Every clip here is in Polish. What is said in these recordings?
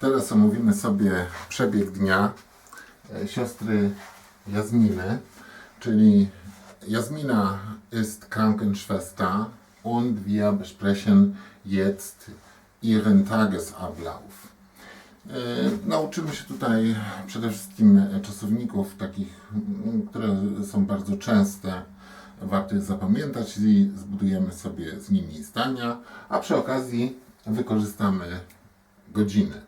Teraz omówimy sobie przebieg dnia e, siostry Jasminy, czyli Jasmina ist Krankenschwester und wir besprechen jetzt ihren Tagesablauf. E, Nauczymy się tutaj przede wszystkim czasowników takich, które są bardzo częste, warto je zapamiętać i zbudujemy sobie z nimi zdania, a przy okazji wykorzystamy godziny.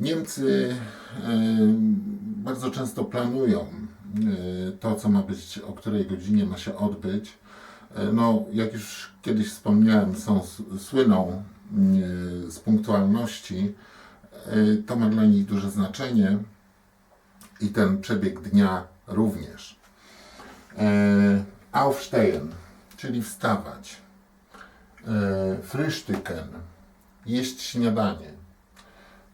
Niemcy e, bardzo często planują e, to, co ma być, o której godzinie ma się odbyć. E, No, jak już kiedyś wspomniałem, są, słyną z punktualności. To ma dla nich duże znaczenie i ten przebieg dnia również. Aufstehen, czyli wstawać. Frühstücken, jeść śniadanie.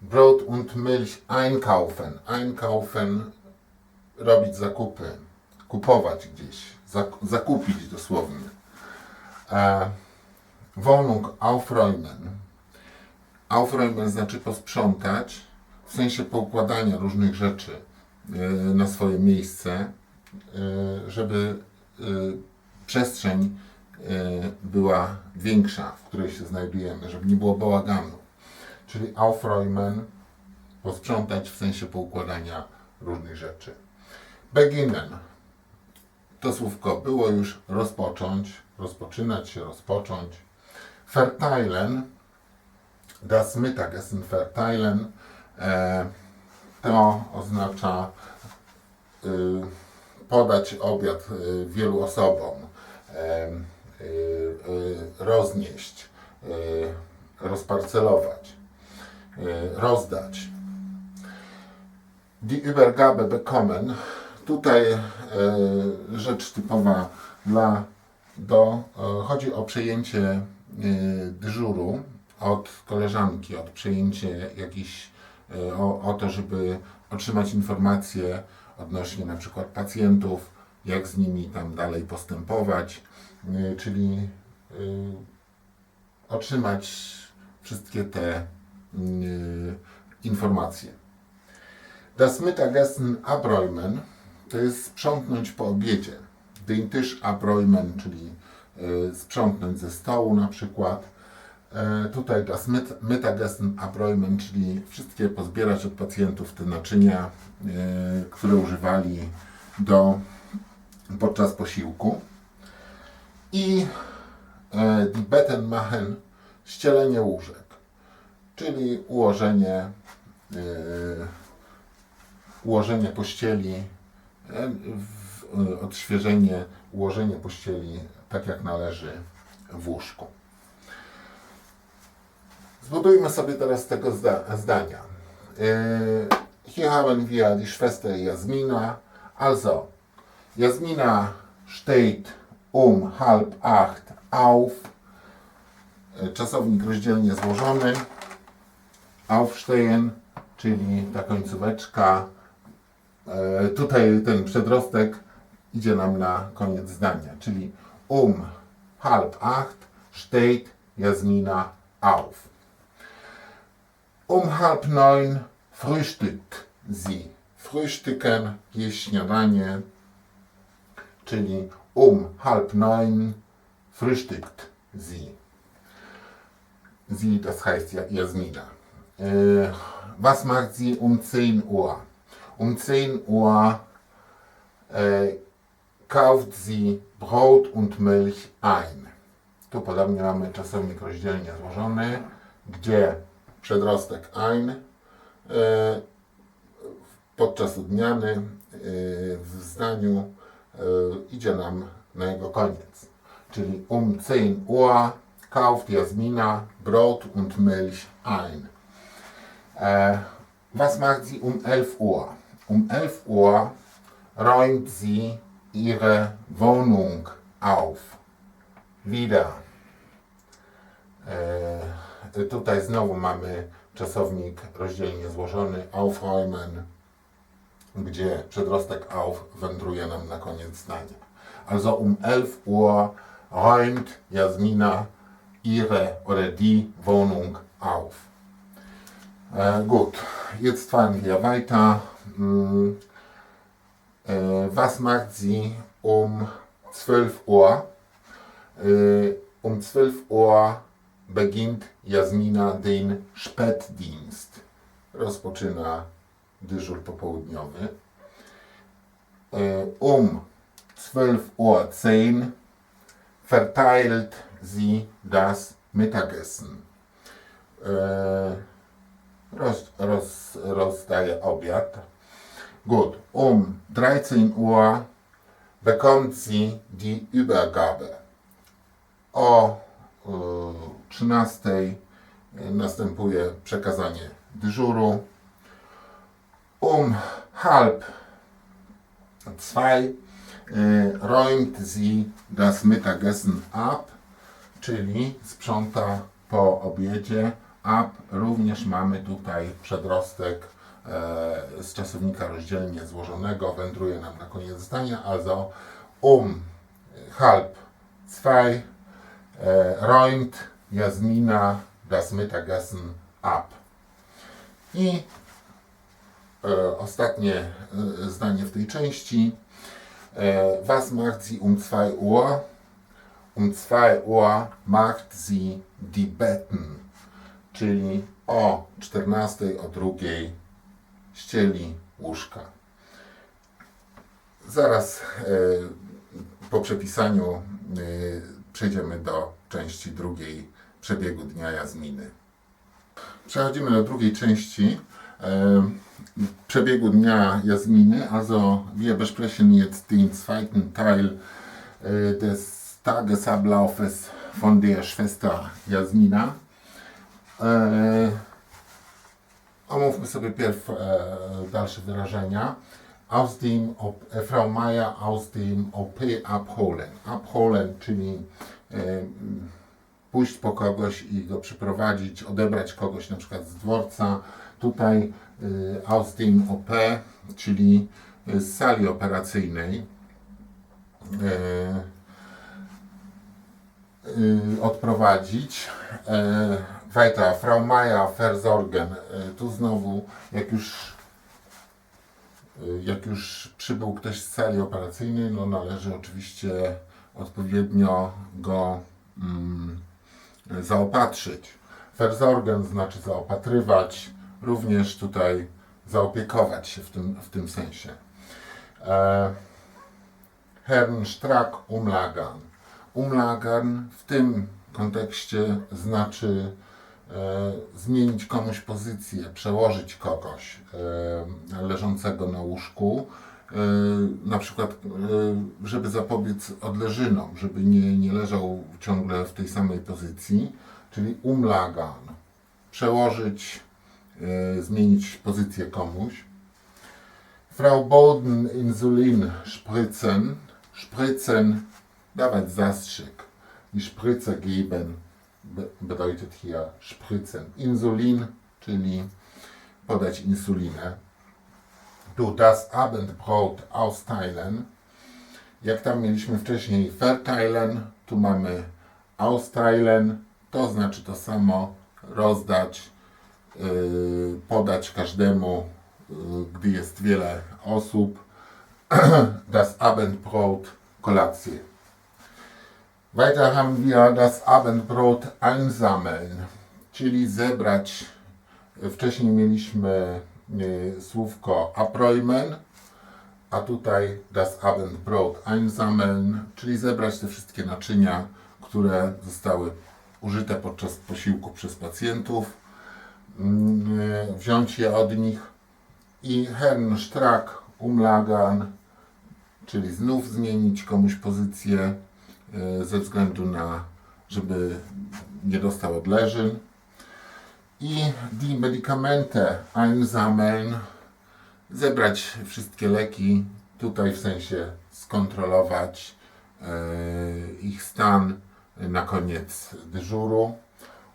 Brot und Milch einkaufen. Einkaufen, robić zakupy, kupować gdzieś, zak- zakupić dosłownie. E, Wohnung aufräumen. Aufräumen znaczy posprzątać, w sensie poukładania różnych rzeczy e, na swoje miejsce, e, żeby e, przestrzeń e, była większa, w której się znajdujemy, żeby nie było bałaganu. Czyli aufräumen, posprzątać w sensie poukładania różnych rzeczy. Beginnen. To słówko było już rozpocząć, rozpoczynać się, rozpocząć. Verteilen, das Mittagessen verteilen, e, to oznacza y, podać obiad y, wielu osobom, e, y, y, roznieść, y, rozparcelować, rozdać. Die Übergabe bekommen. Tutaj e, rzecz typowa dla do. E, chodzi o przejęcie e, dyżuru od koleżanki, od przejęcie jakiś, e, o, o to, żeby otrzymać informacje odnośnie na przykład pacjentów, jak z nimi tam dalej postępować, e, czyli e, otrzymać wszystkie te informacje. Das Mittagessen abräumen to jest sprzątnąć po obiedzie. Den Tisch abräumen, czyli y, sprzątnąć ze stołu na przykład. E, tutaj das Mit- Mittagessen abräumen, czyli wszystkie pozbierać od pacjentów te naczynia, y, które używali do, podczas posiłku. I e, die Betten machen, ścielenie łóżek, czyli ułożenie y, ułożenie pościeli, e, odświeżenie, ułożenie pościeli tak jak należy w łóżku. Zbudujmy sobie teraz tego zda- zdania. E, Hier haben wir die Schwester Jasmina. Also, Jasmina steht um halb acht auf. Czasownik rozdzielnie złożony. Aufstehen, czyli ta końcóweczka. E, tutaj ten przedrostek idzie nam na koniec zdania, czyli um halb acht steht Jasmina auf. Um halb neun frühstückt sie. Frühstücken jest śniadanie, czyli um halb neun frühstückt sie. Sie, das heißt ja Jasmina. Was macht sie um 10 Uhr? Um 10 Uhr äh, kauft sie Brot und Milch ein. Tu podobnie mamy czasownik rozdzielnie złożony, gdzie przedrostek ein e, podczas odmiany e, w zdaniu e, idzie nam na jego koniec. Czyli um 10 Uhr kauft Jasmina Brot und Milch ein. Äh, was macht sie um 11 Uhr? Um 11 Uhr räumt sie ihre Wohnung auf. Wieder. E, tutaj znowu mamy czasownik rozdzielnie złożony aufräumen, gdzie przedrostek auf wędruje nam na koniec zdania. Also um 11 Uhr räumt Jasmina ihre oder die Wohnung auf. Äh, gut, jetzt fahren wir weiter. Mm, äh, was macht sie um 12 Uhr? Äh, um 12 Uhr beginnt Jasmina den Spätdienst. Rozpoczyna dyżur popołudniowy. Um 12 Uhr 10 verteilt sie das Mittagessen. Äh, roz, roz, rozdaje obiad. Gut, um 13 Uhr bekommt sie die Übergabe. O y, 13 następuje przekazanie dyżuru. Um halb zwei y, räumt sie das Mittagessen ab, czyli sprząta po obiedzie. Ab również mamy tutaj przedrostek e, z czasownika rozdzielnie złożonego, wędruje nam na koniec zdania, also um halb zwei e, räumt Jasmina das Mittagessen ab. I e, ostatnie e, zdanie w tej części. E, was macht sie um 2 Uhr? Um 2 Uhr macht sie die Betten, czyli o 14, o 2 ścieli łóżka. Zaraz e, po przepisaniu e, przejdziemy do części drugiej przebiegu dnia Jazminy. Przechodzimy do drugiej części e, przebiegu dnia Jazminy. Also wir besprechen jetzt den zweiten Teil des Tagesablaufes von der Schwester Jasmina. Äh, omówmy sobie pierw e, dalsze wyrażenia. Aus dem, e, Frau Meier aus dem OP abholen. Abholen, czyli e, pójść po kogoś i go przyprowadzić, odebrać kogoś na przykład z dworca. Tutaj aus dem OP, czyli z sali operacyjnej. Odprowadzić. E, weiter, Frau Meier versorgen. E, tu znowu, jak już y, jak już przybył ktoś z sali operacyjnej, no należy oczywiście odpowiednio go mm, zaopatrzyć. Versorgen znaczy zaopatrywać, również tutaj zaopiekować się w tym, w tym sensie. E, Herrn Strack umlagern. Umlagern w tym kontekście znaczy e, zmienić komuś pozycję, przełożyć kogoś e, leżącego na łóżku, e, na przykład, e, żeby zapobiec odleżynom, żeby nie, nie leżał ciągle w tej samej pozycji, czyli umlagern. Przełożyć, e, zmienić pozycję komuś. Frau Boden Insulin spritzen. Spritzen, dawać zastrzyk. Die Spritze geben be- bedeutet hier spritzen. Insulin, czyli podać insulinę. Du das Abendbrot austeilen. Jak tam mieliśmy wcześniej verteilen, tu mamy austeilen. To znaczy to samo rozdać, yy, podać każdemu, yy, gdy jest wiele osób. Das Abendbrot, kolację. Weiter haben wir das Abendbrot einsammeln, czyli zebrać. Wcześniej mieliśmy y, słówko abräumen, a tutaj das Abendbrot einsammeln, czyli zebrać te wszystkie naczynia, które zostały użyte podczas posiłku przez pacjentów, mm, y, wziąć je od nich i Herrn Strack umlagern, czyli znów zmienić komuś pozycję e, ze względu na, żeby nie dostał odleżyn. I die Medikamente einsammeln, zebrać wszystkie leki, tutaj w sensie skontrolować e, ich stan na koniec dyżuru.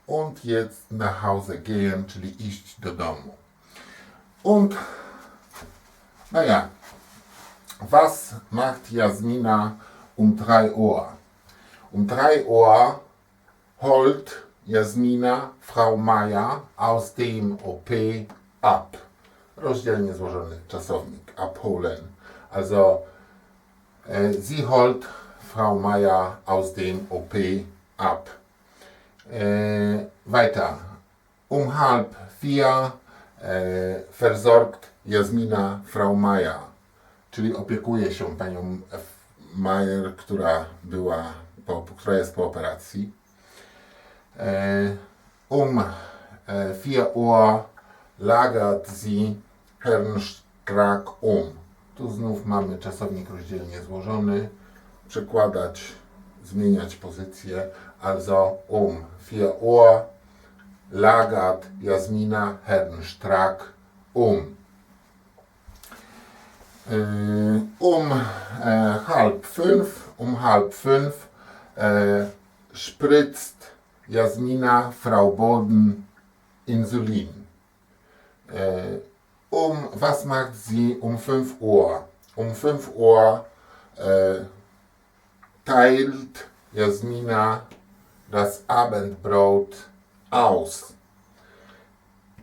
Und jetzt nach Hause gehen, czyli iść do domu. Und, naja, was macht Jasmina um 3 Uhr? Um 3 Uhr holt Jasmina, Frau Maja aus dem OP ab. Rozdzielnie złożony czasownik, abholen. Also, äh, sie holt Frau Maja aus dem OP ab. Äh, weiter. Um halb vier äh, versorgt Jasmina Frau Maja, czyli opiekuje się panią Majer, która była, po, która jest po operacji. Äh, um äh, 4 Uhr lagert sie Herrn Strack um. Tu znów mamy czasownik rozdzielnie złożony. Przekładać, zmieniać pozycję. Also um 4 Uhr lagert Jasmina Herrn Strack um. Äh, Um halb fünf, um halb fünf spritzt Jasmina Frau Boden Insulin. Äh, um, was macht sie um 5 Uhr? Um 5 Uhr äh, teilt Jasmina das Abendbrot aus.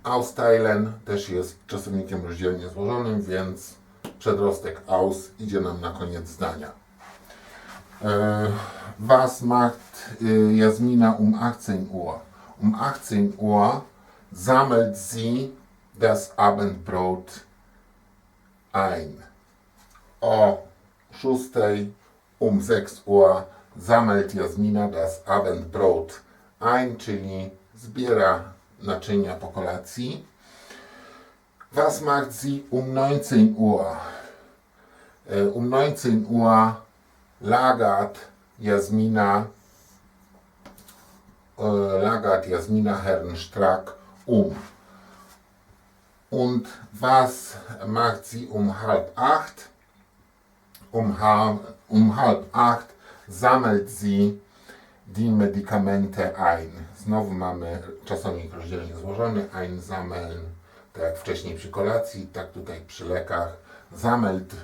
Austeilen też jest czasownikiem rozdzielnie złożonym, więc przedrostek aus idzie nam na koniec zdania. Äh, was macht äh, Jasmina um 18 Uhr? Um 18 Uhr sammelt sie das Abendbrot ein. O 6 um 6 Uhr sammelt Jasmina das Abendbrot ein, czyli zbiera naczynia po kolacji. Was macht sie um 19 Uhr? Äh, um 19 Uhr lagert Jasmina, äh, lagert Jasmina Herrn Strack um. Und was macht sie um halb acht? Um, ha um halb acht sammelt sie die Medikamente ein. Znowu mamy czasownik rozdzielnie złożony. Ein sammeln, tak jak wcześniej przy kolacji, tak tutaj przy lekach. Sammelt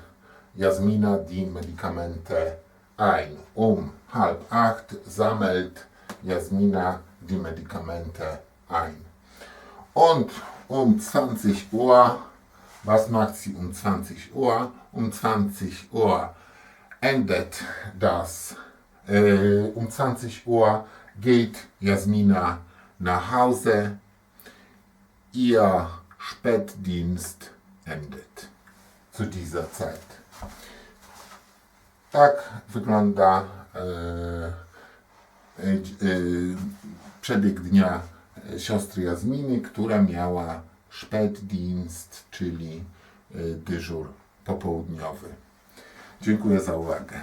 Jasmina die Medikamente ein. Um halb acht sammelt Jasmina die Medikamente ein. Und um 20 Uhr, was macht sie um 20 Uhr? Um 20 Uhr endet das. Äh, um 20 Uhr geht Jasmina nach Hause. Ihr Spätdienst endet zu dieser Zeit. Tak wygląda e, e, e, przebieg dnia siostry Jazminy, która miała Spätdienst, czyli dyżur popołudniowy. Dziękuję za uwagę.